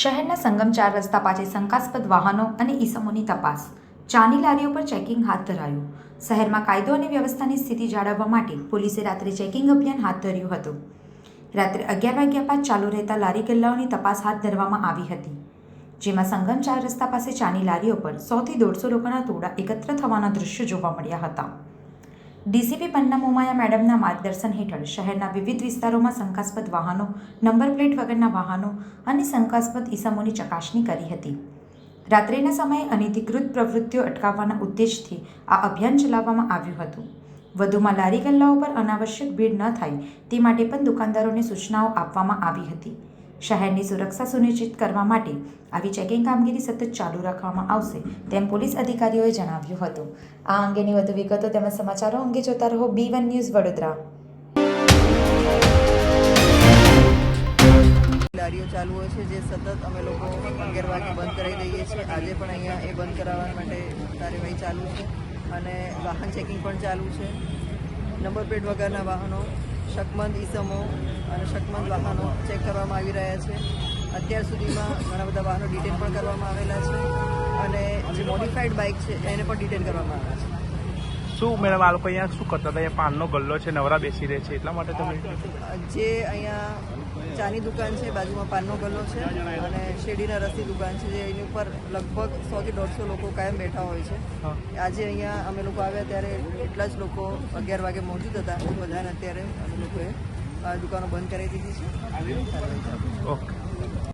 શહેરના સંગમ ચાર રસ્તા પાસે શંકાસ્પદ વાહનો અને ઈસમોની તપાસ. ચાની લારીઓ પર ચેકિંગ હાથ ધરાયું. શહેરમાં કાયદો અને વ્યવસ્થાની સ્થિતિ જાળવવા માટે પોલીસે રાત્રે ચેકિંગ અભિયાન હાથ ધર્યું હતું. રાત્રે અગિયાર વાગ્યા બાદ ચાલુ રહેતા લારી ગલ્લાઓની તપાસ હાથ ધરવામાં આવી હતી. જેમાં સંગમ ચાર રસ્તા પાસે ચાની લારીઓ પર સોથી દોઢસો લોકોના ટોળા એકત્ર થવાના દૃશ્યો જોવા મળ્યા હતા. ડીસીપી પન્ના મોમાયા મેડમના માર્ગદર્શન હેઠળ શહેરના વિવિધ વિસ્તારોમાં શંકાસ્પદ વાહનો, નંબર પ્લેટ વગરના વાહનો અને શંકાસ્પદ ઇસમોની ચકાસણી કરી હતી. રાત્રિના સમયે અનધિકૃત પ્રવૃત્તિઓ અટકાવવાના ઉદ્દેશથી આ અભિયાન ચલાવવામાં આવ્યું હતું. વધુમાં લારી ગલ્લાઓ પર અનાવશ્યક ભીડ ન થાય તે માટે પણ દુકાનદારોને સૂચનાઓ આપવામાં આવી હતી. શહેરની સુરક્ષા સુનિશ્ચિત કરવા માટે આવી ચેકિંગ કામગીરી સતત ચાલુ રાખવામાં આવશે તેમ પોલીસ અધિકારીઓએ જણાવ્યું હતું. આ અંગેની વધુ વિગતો તેમજ સમાચારો અંગે જોતા રહો બી વન ન્યૂઝ વડોદરા. લારીઓ ચાલુ હોય છે, જે સતત અમે લોકો અગિયાર વાગે બંધ કરાવી દઈએ છીએ. આજે પણ અહીંયા એ બંધ કરાવવા માટે કાર્યવાહી ચાલુ છે અને વાહન ચેકિંગ પણ ચાલુ છે. નંબર પ્લેટ વગરના વાહનો શકમંદ ઈસમો અને શકમંદ વાહનો ચેક કરવામાં આવી રહ્યા છે. અત્યાર સુધીમાં ઘણા બધા વાહનો ડિટેન પણ કરવામાં આવેલા છે અને જે મોડિફાઈડ બાઇક છે, એને પણ ડિટેન કરવામાં આવ્યા છે. શું મેડમ આ લોકો અહીંયા શું કરતા હતા? અહીંયા પાનનો ગલ્લો છે નવરા બેસી રહે છે એટલા માટે તમે જે અહીંયા ચાની દુકાન છે બાજુમાં પાનનો ગલ્લો છે અને શેરડીના રસની દુકાન છે જે એની ઉપર લગભગ સોથી દોઢસો લોકો કાયમ બેઠા હોય છે. આજે અહીંયા અમે લોકો આવ્યા ત્યારે એટલા જ લોકો અગિયાર વાગે મોજૂદ હતા બધાને અત્યારે અમે લોકોએ આ દુકાનો બંધ કરાવી દીધી છે. ઓકે.